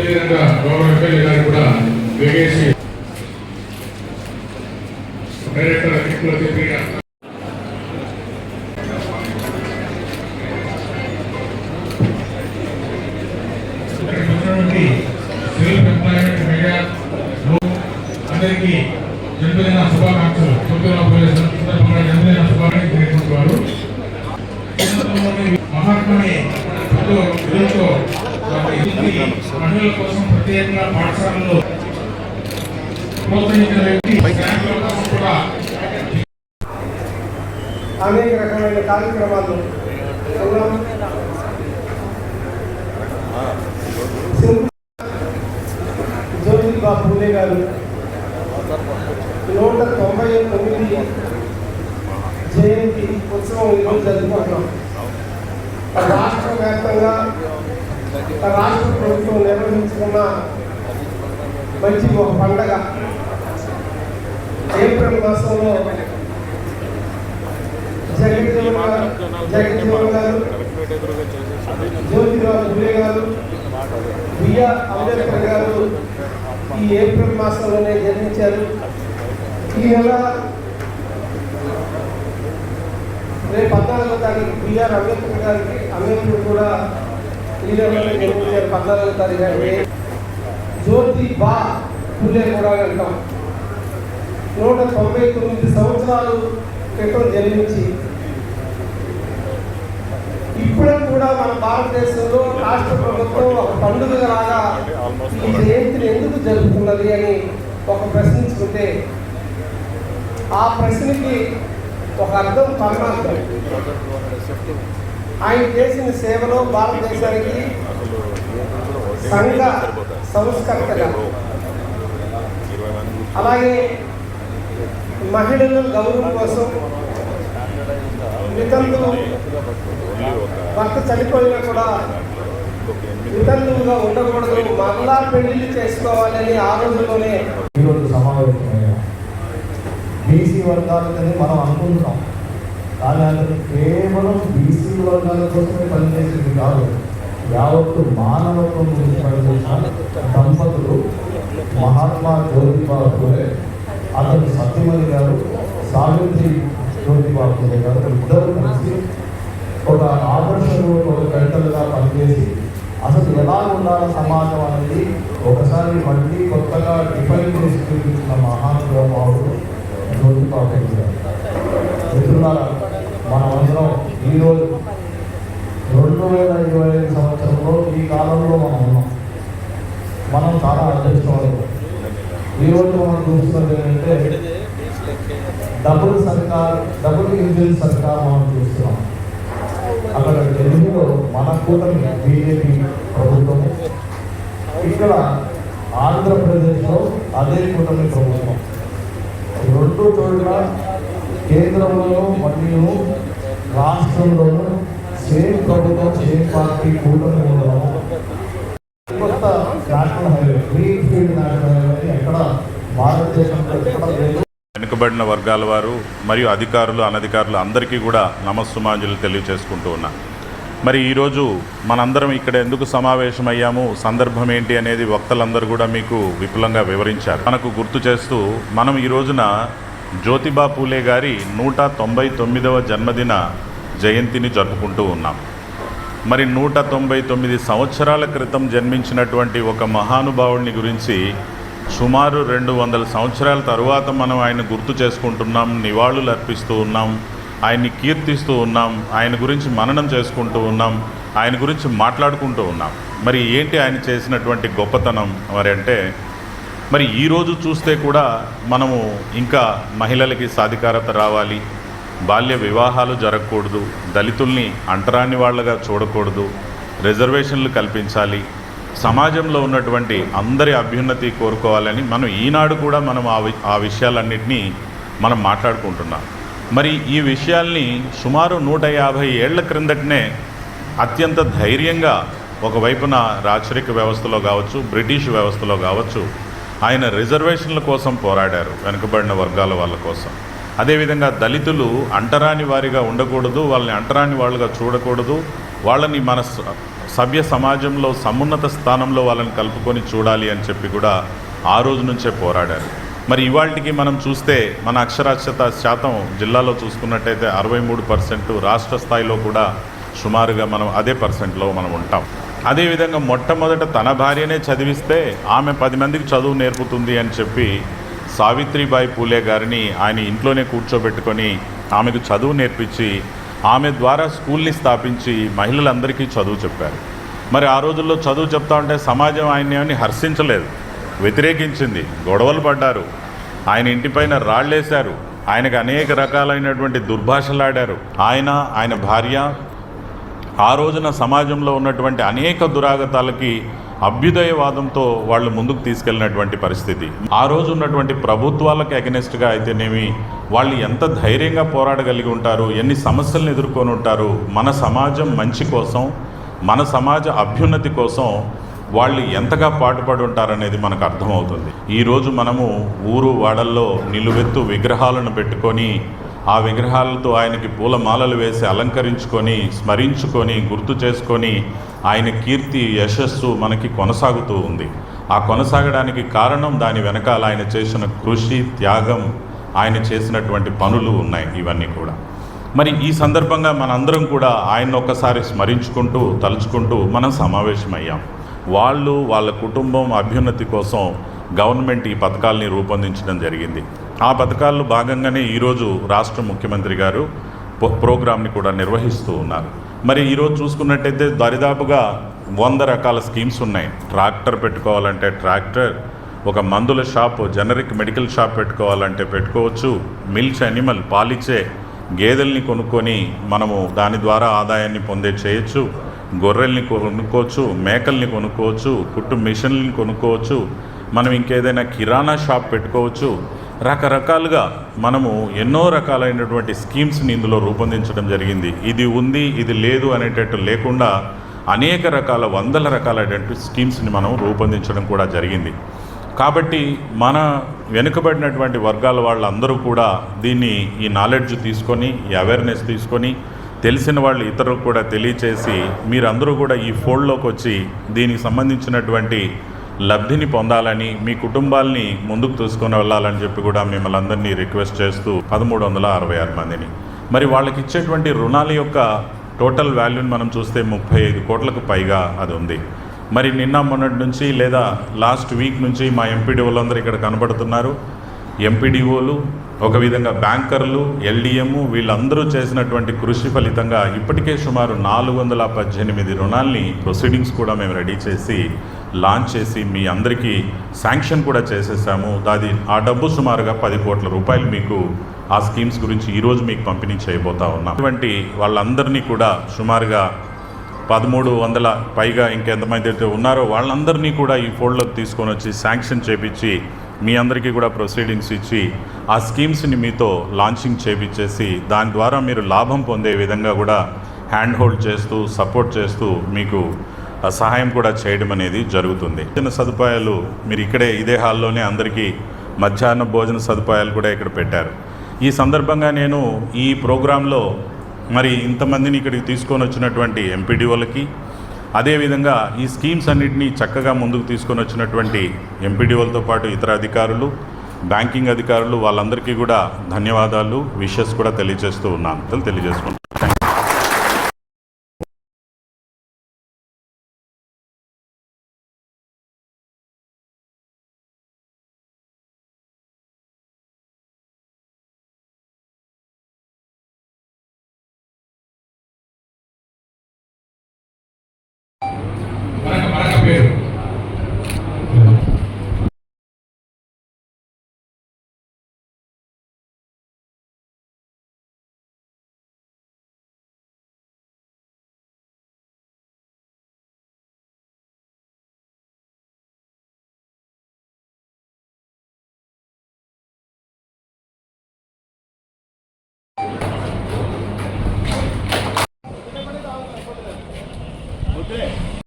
అదేవిధంగా గౌరవ ఎమ్మెల్యే గారు కూడా వేగేసి డైరెక్టర్ ఎక్కువ చెప్పిగా అందరికీ జన్మదిన శుభాకాంక్షలు. సందర్భంగా జన్మదిన శుభాకాంక్షలు మహాత్మని ఎంతో మహిళల కోసం ప్రత్యేకంగా పాఠశాలలో అనేక రకమైన కార్యక్రమాలు జ్యోతిబా పూలే గారు నూట తొంభై తొమ్మిది జయంతి ఉత్సవం ఈరోజు జరుపుకుంటున్నాం. రాష్ట్ర వ్యాప్తంగా రాష్ట్ర ప్రభుత్వం నిర్వహించుకున్న మంచి ఒక పండగ. ఏప్రిల్ మాసంలో జగజ్జీవన్ గారు జగజ్జీవన్ గారు జ్యోతిరావు దులే గారు బిఆర్ అంబేద్కర్ గారు ఈ ఏప్రిల్ మాసంలోనే జన్మించారు. ఈ నెల రేపు పద్నాలుగో తారీఖు బిఆర్ అంబేద్కర్ గారికి అంబేద్కర్ కూడా తారీఖు జ్యోతి బా ఫులే కూడా అంటాం నూట తొంభై తొమ్మిది సంవత్సరాలు క్రితం జన్మించి ఇప్పుడు కూడా మన భారతదేశంలో రాష్ట్ర ప్రభుత్వం ఒక పండుగ లాగా ఈ జయంతిని ఎందుకు జరుపుతున్నది అని ఒక ప్రశ్నించుకుంటే ఆ ప్రశ్నకి ఒక అర్థం పరమాత్మ ఆయన చేసిన సేవలో భారతదేశానికి సంఘ సంస్కర్తగా. అలాగే మహిళల గౌరవం కోసం వితంతువు భర్త చనిపోయినా కూడా నితంతువుగా ఉండకూడదు మళ్ళా పెళ్ళి చేసుకోవాలని ఆ రోజులోనే ఈరోజు సమావేశమైన బీసీ వర్గాలకని మనం అనుకుంటున్నాం. కానీ అతను కేవలం బీసీ వర్గాల కోసమే పనిచేసింది కాదు యావత్తు మానవత్వం గురించి పనిచేసిన దంపతులు మహాత్మా జ్యోతిబా ఫులే అతను సత్యమణి గారు సావిత్రి జ్యోతిబా ఫులే గారు ఇద్దరు కలిసి ఒక ఆదర్శంలో ఒక గంటలుగా పనిచేసి అసలు ఎలా ఉండాలి సమాజం అనేది ఒకసారి మళ్ళీ కొత్తగా డిఫైన్ చేసి చూపించిన మహాత్మ జ్యోతిబా ఫులే గారు మిత్రులారా మనమందరం ఈరోజు రెండు వేల ఇరవై ఐదు సంవత్సరంలో ఈ కాలంలో మనం ఉన్నాం మనం చాలా అదృష్టవంతులు ఈరోజు మనం చూస్తున్నది ఏంటంటే డబుల్ సర్కార్ డబుల్ ఇంజిన్ సర్కార్ మనం చూస్తున్నాం. అక్కడ ఢిల్లీలో మన కూటమి బీజేపీ ప్రభుత్వం ఇక్కడ ఆంధ్రప్రదేశ్లో అదే కూటమి ప్రభుత్వం. రెండు చోట్ల కేంద్రంలో మరియు రాష్ట్రంలోనూ సేమ్ ప్రభుత్వం సేమ్ పార్టీ కూటమి ఉండడం కొత్త national highway green field national highway ఎక్కడ భారతదేశంలో ఎక్కడ లేదు. వెనుకబడిన వర్గాల వారు మరియు అధికారులు అనధికారులు అందరికీ కూడా నమస్సుమాంజులు తెలియచేసుకుంటూ ఉన్నా. మరి ఈరోజు మనందరం ఇక్కడ ఎందుకు సమావేశమయ్యాము? సందర్భం ఏంటి అనేది వక్తలందరూ కూడా మీకు విపులంగా వివరించారు. మనకు గుర్తు చేస్తూ మనం ఈ రోజున జ్యోతిబా పూలే గారి నూట తొంభై తొమ్మిదవ జన్మదిన జయంతిని జరుపుకుంటూ ఉన్నాం. మరి నూట తొంభై తొమ్మిది సంవత్సరాల క్రితం జన్మించినటువంటి ఒక మహానుభావుడిని గురించి సుమారు రెండు వందల సంవత్సరాల తరువాత మనం ఆయన గుర్తు చేసుకుంటున్నాం నివాళులు అర్పిస్తూ ఉన్నాం ఆయన్ని కీర్తిస్తూ ఉన్నాం ఆయన గురించి మననం చేసుకుంటూ ఉన్నాం ఆయన గురించి మాట్లాడుకుంటూ ఉన్నాం. మరి ఏంటి ఆయన చేసినటువంటి గొప్పతనం? మరి అంటే మరి ఈరోజు చూస్తే కూడా మనము ఇంకా మహిళలకి సాధికారత రావాలి బాల్య వివాహాలు జరగకూడదు దళితుల్ని అంటరాని వాళ్ళగా చూడకూడదు రిజర్వేషన్లు కల్పించాలి సమాజంలో ఉన్నటువంటి అందరి అభ్యున్నతి కోరుకోవాలని మనం ఈనాడు కూడా మనం ఆ వి- ఆ విషయాలన్నింటినీ మనం మాట్లాడుకుంటున్నాం. మరి ఈ విషయాల్ని సుమారు నూట యాభై ఏళ్ళ క్రిందటనే అత్యంత ధైర్యంగా ఒకవైపున రాచరిక వ్యవస్థలో కావచ్చు బ్రిటిష్ వ్యవస్థలో కావచ్చు ఆయన రిజర్వేషన్ల కోసం పోరాడారు వెనుకబడిన వర్గాల వాళ్ళ కోసం. అదేవిధంగా దళితులు అంటరాని వారిగా ఉండకూడదు వాళ్ళని అంటరాని వాళ్ళుగా చూడకూడదు వాళ్ళని మన సభ్య సమాజంలో సమున్నత స్థానంలో వాళ్ళని కలుపుకొని చూడాలి అని చెప్పి కూడా ఆ రోజు నుంచే పోరాడారు. మరి ఇవాళకి మనం చూస్తే మన అక్షరాస్యత శాతం జిల్లాలో చూసుకున్నట్టయితే అరవై మూడు పర్సెంట్ రాష్ట్ర స్థాయిలో కూడా సుమారుగా మనం అదే పర్సెంట్లో మనం ఉంటాం. అదేవిధంగా మొట్టమొదట తన భార్యనే చదివిస్తే ఆమె పది మందికి చదువు నేర్పుతుంది అని చెప్పి సావిత్రిబాయి పూలే గారిని ఆయన ఇంట్లోనే కూర్చోబెట్టుకొని ఆమెకు చదువు నేర్పించి ఆమె ద్వారా స్కూల్ని స్థాపించి మహిళలందరికీ చదువు చెప్పారు. మరి ఆ రోజుల్లో చదువు చెప్తా ఉంటే సమాజం ఆయన్ని ఏమని హర్షించలేదు. వ్యతిరేకించింది. గొడవలు పడ్డారు. ఆయన ఇంటిపైన రాళ్ళేశారు. ఆయనకు అనేక రకాలైనటువంటి దుర్భాషలాడారు. ఆయన ఆయన భార్య. ఆ రోజున సమాజంలో ఉన్నటువంటి అనేక దురాగతాలకి అభ్యుదయవాదంతో వాళ్ళు ముందుకు తీసుకెళ్ళినటువంటి పరిస్థితి. ఆ రోజు ఉన్నటువంటి ప్రభుత్వాలకు అగెనెస్ట్గా అయితేనేమి వాళ్ళు ఎంత ధైర్యంగా పోరాడగలిగి ఉంటారు ఎన్ని సమస్యలను ఎదుర్కొని ఉంటారు మన సమాజం మంచి కోసం మన సమాజ అభ్యున్నతి కోసం వాళ్ళు ఎంతగా పాటుపడి ఉంటారనేది మనకు అర్థమవుతుంది. ఈరోజు మనము ఊరు వాడల్లో నిలువెత్తు విగ్రహాలను పెట్టుకొని ఆ విగ్రహాలతో ఆయనకి పూలమాలలు వేసి అలంకరించుకొని స్మరించుకొని గుర్తు చేసుకొని ఆయన కీర్తి యశస్సు మనకి కొనసాగుతూ ఉంది. ఆ కొనసాగడానికి కారణం దాని వెనకాల ఆయన చేసిన కృషి త్యాగం ఆయన చేసినటువంటి పనులు ఉన్నాయి ఇవన్నీ కూడా. మరి ఈ సందర్భంగా మనందరం కూడా ఆయన ఒక్కసారి స్మరించుకుంటూ తలుచుకుంటూ మనం సమావేశమయ్యాం. వాళ్ళు వాళ్ళ కుటుంబం అభ్యున్నతి కోసం గవర్నమెంట్ ఈ పథకాల్ని రూపొందించడం జరిగింది. ఆ పథకాల్లో భాగంగానే ఈరోజు రాష్ట్ర ముఖ్యమంత్రి గారు ప్రోగ్రామ్ని కూడా నిర్వహిస్తూ ఉన్నారు. మరి ఈరోజు చూసుకున్నట్టయితే దరిదాపుగా వంద రకాల స్కీమ్స్ ఉన్నాయి. ట్రాక్టర్ పెట్టుకోవాలంటే ట్రాక్టర్ ఒక మందుల షాప్ జనరిక్ మెడికల్ షాప్ పెట్టుకోవాలంటే పెట్టుకోవచ్చు మిల్చ్ అనిమల్ పాలిచ్చే గేదెల్ని కొనుక్కొని మనము దాని ద్వారా ఆదాయాన్ని పొందే చేయొచ్చు గొర్రెల్ని కొనుక్కోవచ్చు మేకల్ని కొనుక్కోవచ్చు కుట్టు మిషన్లని కొనుక్కోవచ్చు మనం ఇంకేదైనా కిరాణా షాప్ పెట్టుకోవచ్చు రకరకాలుగా మనము ఎన్నో రకాలైనటువంటి స్కీమ్స్ని ఇందులో రూపొందించడం జరిగింది. ఇది ఉంది ఇది లేదు అనేటట్టు లేకుండా అనేక రకాల వందల రకాలైనటువంటి స్కీమ్స్ని మనం రూపొందించడం కూడా జరిగింది. కాబట్టి మన వెనుకబడినటువంటి వర్గాల వాళ్ళందరూ కూడా దీన్ని ఈ నాలెడ్జ్ తీసుకొని ఈ అవేర్నెస్ తీసుకొని తెలిసిన వాళ్ళు ఇతరులకు కూడా తెలియచేసి మీరందరూ కూడా ఈ ఫోల్డ్లోకి వచ్చి దీనికి సంబంధించినటువంటి లబ్ధిని పొందాలని మీ కుటుంబాల్ని ముందుకు తీసుకొని వెళ్ళాలని చెప్పి కూడా మిమ్మల్ని అందరినీ రిక్వెస్ట్ చేస్తూ పదమూడు వందల అరవై ఆరు మందిని. మరి వాళ్ళకి ఇచ్చేటువంటి రుణాల యొక్క టోటల్ వాల్యూని మనం చూస్తే ముప్పై ఐదు కోట్లకు పైగా అది ఉంది. మరి నిన్న మొన్నటి నుంచి లేదా లాస్ట్ వీక్ నుంచి మా ఎంపీడీఓలందరూ ఇక్కడ కనబడుతున్నారు. ఎంపీడీఓలు ఒక విధంగా బ్యాంకర్లు ఎల్డిఎం వీళ్ళందరూ చేసినటువంటి కృషి ఫలితంగా ఇప్పటికే సుమారు నాలుగు వందల పద్దెనిమిది రుణాల్ని ప్రొసీడింగ్స్ కూడా మేము రెడీ చేసి లాంచ్ చేసి మీ అందరికీ శాంక్షన్ కూడా చేసేసాము. దాది ఆ డబ్బు సుమారుగా పది కోట్ల రూపాయలు మీకు ఆ స్కీమ్స్ గురించి ఈరోజు మీకు పంపిణీ చేయబోతా ఉన్నాం. అటువంటి వాళ్ళందరినీ కూడా సుమారుగా పదమూడు వందల పైగా ఇంకెంతమంది అయితే ఉన్నారో వాళ్ళందరినీ కూడా ఈ ఫోల్డ్లోకి తీసుకొని వచ్చి శాంక్షన్ చేపించి మీ అందరికీ కూడా ప్రొసీడింగ్స్ ఇచ్చి ఆ స్కీమ్స్ని మీతో లాంచింగ్ చేపించేసి దాని ద్వారా మీరు లాభం పొందే విధంగా కూడా హ్యాండ్ హోల్డ్ చేస్తూ సపోర్ట్ చేస్తూ మీకు సహాయం కూడా చేయడం అనేది జరుగుతుంది. భోజన సదుపాయాలు మీరు ఇక్కడే ఇదే హాల్లోనే అందరికీ మధ్యాహ్న భోజన సదుపాయాలు కూడా ఇక్కడ పెట్టారు. ఈ సందర్భంగా నేను ఈ ప్రోగ్రాంలో మరి ఇంతమందిని ఇక్కడికి తీసుకొని వచ్చినటువంటి ఎంపీడీఓలకి అదేవిధంగా ఈ స్కీమ్స్ అన్నింటినీ చక్కగా ముందుకు తీసుకొని వచ్చినటువంటి ఎంపీడీఓలతో పాటు ఇతర అధికారులు బ్యాంకింగ్ అధికారులు వాళ్ళందరికీ కూడా ధన్యవాదాలు విషెస్ కూడా తెలియజేస్తూ ఉన్నాను. తెలియజేసుకుంటాను